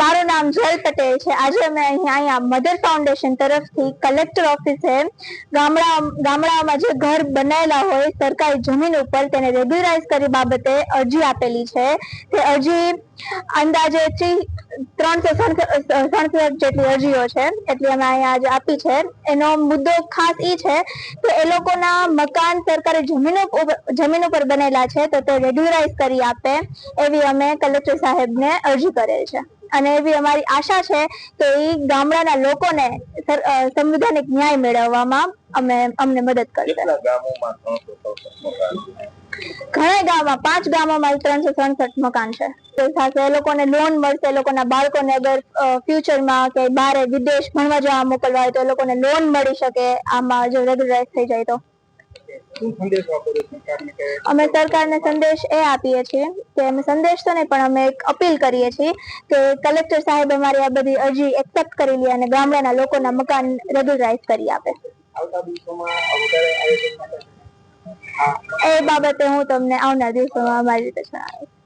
મારું નામ જય પટેલ છે. આજે અમે અહીંયા અહીંયા મધર ફાઉન્ડેશન તરફથી કલેક્ટર ઓફિસે ગામડા ગામડાઓમાં જે ઘર બનાવેલા હોય, સરકારી જમીન ઉપર તેને રેગ્યુલરાઇઝ કરી બાબતે અરજી આપેલી છે. તે અરજી અંદાજે ત્રણસો સડસઠ જેટલી અરજીઓ છે, એટલી અમે અહીંયા આજે આપી છે. એનો મુદ્દો ખાસ એ છે કે એ લોકોના મકાન સરકારી જમીનો જમીન ઉપર બનેલા છે, તો તે રેગ્યુલરાઇઝ કરી આપે એવી અમે કલેક્ટર સાહેબને અરજી કરેલ છે. અને એવી અમારી આશા છે કે એ ગામડાના લોકોને સંવિધાનિક ન્યાય મેળવવામાં અમે અમને મદદ કરશે? ઘણા ગામમાં પાંચ ગામોમાં ત્રણસો સડસઠ મકાન છે. તે સાથે એ લોકોને લોન મળશે એ લોકોના બાળકોને અગર ફ્યુચરમાં કે બારે વિદેશ ભણવા જવા મોકલવા હોય તો એ લોકોને લોન મળી શકે આમાં જો રેગ્યુલરાઇઝ થઈ જાય તો. અમે સરકારને સંદેશ એ આપીએ છીએ કે અમે સંદેશ તો નહીં પણ અમે એક અપીલ કરીએ છીએ કે કલેક્ટર સાહેબ અમારી આ બધી અરજી એક્સેપ્ટ કરી લે અને ગામડાના લોકોના મકાન રેગ્યુલરાઇઝ કરી આપે. એ બાબતે હું તમને આવનાર દિવસોમાં અમારી રીતે જણાવીશ.